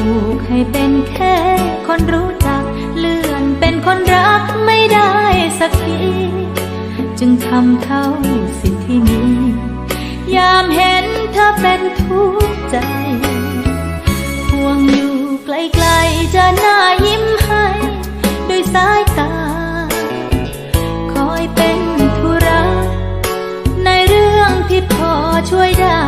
ลูกให้เป็นแค่คนรู้จัก เลื่อนเป็นคนรักไม่ได้สักที จึงทำเท่าสิทธิมียามเห็นเธอเป็นทุกข์ใจห่วงอยู่ไกลๆจะน้ายิ้มให้ด้วยสายตา คอยเป็นธุระในเรื่องที่พอช่วยได้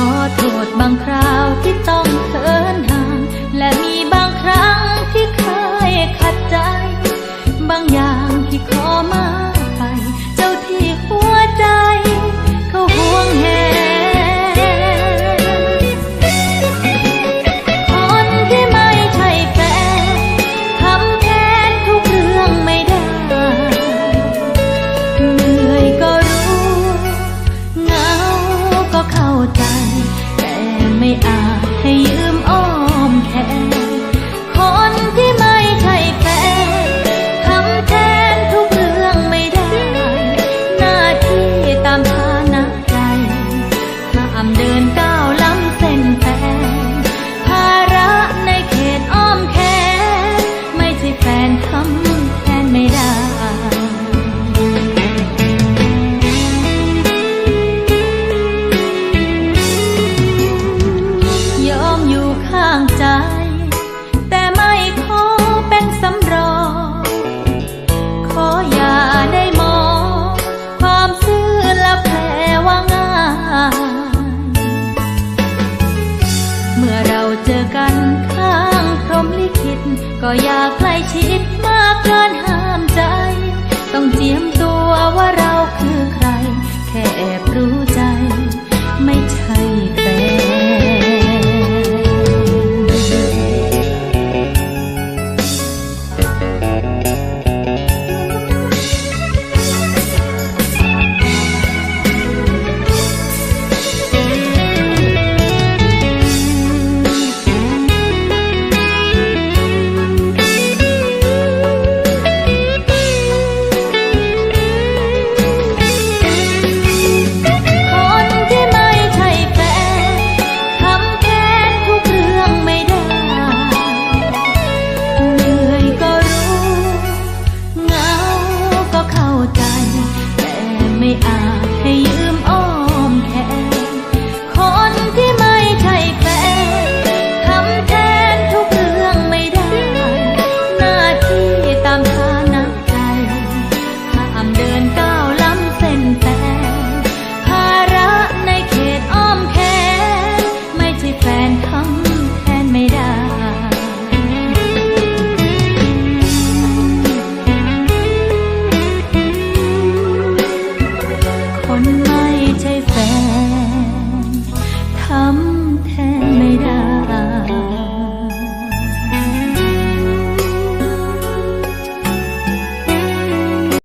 ขอโทษบางคราวที่ต้องเธอ กันข้างพรมลิขิตก็อยากใกล้ชิด